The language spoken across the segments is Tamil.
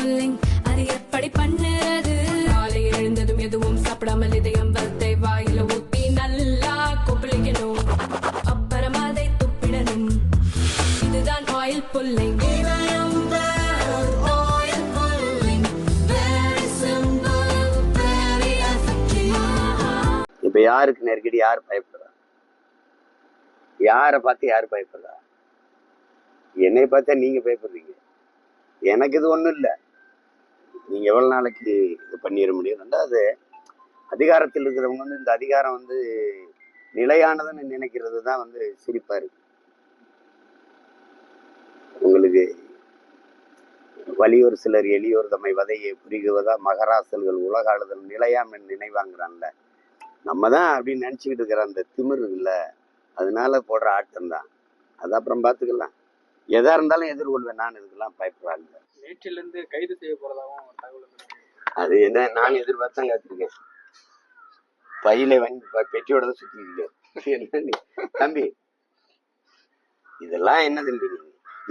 புல்லிங் அது எப்படி பண்ணுறது? காலை எழுந்ததும் எதுவும் சாப்பிடாமல் இதயம் வளத்தை வாயில ஊத்தி நல்லா கொப்பளிக்கணும். அப்புறம் அதை துப்பிடணும். இதுதான் ஆயில் புல்லிங் இப்ப யாருக்கு நெருக்கடி யார் பயப்படுறா? யாரை பார்த்து யார் பயப்படுறா? என்னை பார்த்தா நீங்க பயப்படுறீங்க. எனக்கு இது ஒண்ணும் இல்லை. நீங்க எவ்வளவு நாளைக்கு இது பண்ணிட முடியும்? ரெண்டாவது அதிகாரத்தில் இருக்கிறவங்க வந்து இந்த அதிகாரம் வந்து நிலையானதுன்னு நினைக்கிறது தான் வந்து சிரிப்பா இருக்கு. உங்களுக்கு வலியோர் சிலர் எளியோர் தம்மை வதையை புரிகுவதா மகராசல்கள் உலகாளுதல் நிலையாம் என் நினைவாங்கிறான்ல. நம்ம தான் அப்படின்னு நினச்சிக்கிட்டு இருக்கிற அந்த திமிர் இல்லை அதனால போடுற ஆட்டம் தான் அது அப்புறம் பார்த்துக்கலாம். எதா இருந்தாலும் எதிர்கொள்வேன். நான் இதுக்கெல்லாம் பயப்படாங்க நேற்றிலிருந்து கைது செய்ய போறதாகவும் தகவல். அது என்ன நான் எதிர்பார்த்தான் காத்திருக்கேன். பையில வாங்கி பெட்டியோட தான் என்ன நீ தம்பி இதெல்லாம் என்ன தம்பி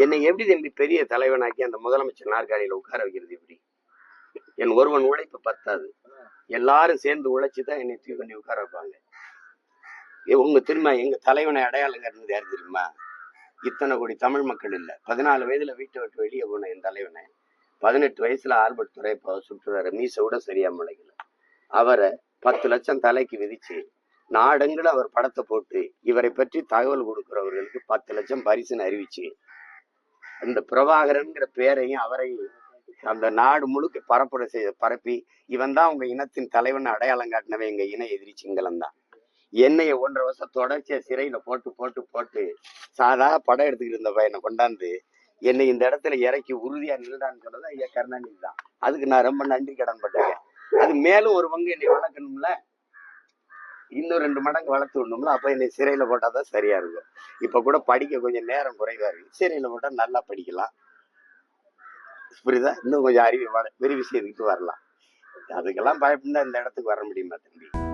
என்னை எப்படி தம்பி பெரிய தலைவனாக்கி அந்த முதலமைச்சர் நாற்காலியில உட்கார வைக்கிறது எப்படி? என் ஒருவன் உழைப்பு பத்தாது. எல்லாரும் சேர்ந்து உழைச்சு தான் என்னை தூக்கி கொண்டு உட்கார வைப்பாங்க. உங்க தெரியுமா எங்க தலைவனை அடையாளம் காட்டுனது யார் தெரியுமா? இத்தனை கோடி தமிழ் மக்கள் இல்ல. பதினாலு வயதுல வீட்டை விட்டு வெளியே போன என் தலைவனை பதினெட்டு வயசுல ஆல்பர்ட் துறை சுற்றுறாரு. மீசை விட சரியா முளைக்கல. அவரை பத்து லட்சம் தலைக்கு விதிச்சு நாடெங்கிலும் அவர் படத்தை போட்டு இவரை பற்றி தகவல் கொடுக்கிறவர்களுக்கு பத்து லட்சம் பரிசுன்னு அறிவிச்சு அந்த பிரபாகரன்கிற பேரையும் அவரையும் அந்த நாடு முழுக்க பரப்புரை செய்ய பரப்பி இவன் தான் உங்க இனத்தின் தலைவன் அடையாளம் காட்டினவன் எங்க இன எதிரி சிங்களம் தான். என்னைய ஒன்றரை வருஷம் தொடர்ச்சியா சிறையில போட்டு போட்டு போட்டு சாதா படம் எடுத்துக்கிட்டு இருந்த பையனை கொண்டாந்து என்னை இந்த இடத்துல இறக்கி உறுதியா நின்றான்னு சொன்னது ஐயா கருணாநிதி தான். அதுக்கு நான் ரொம்ப நன்றி கடன் பட்டேன் அது மேலும் ஒரு பங்கு என்னை வளர்க்கணும்ல? இன்னும் ரெண்டு மடங்கு வளர்த்து விடணும்ல? அப்ப என்னை சிறையில போட்டாதான் சரியா இருக்கும். இப்ப கூட படிக்க கொஞ்சம் நேரம் குறைவா இருக்கு. சிறையில போட்டா நல்லா படிக்கலாம். புரியுதா? இன்னும் கொஞ்சம் அறிவு வள விரிவு செய்துக்கிட்டு வரலாம். அதுக்கெல்லாம் பயப்படா இந்த இடத்துக்கு வர முடியுமா தம்பி?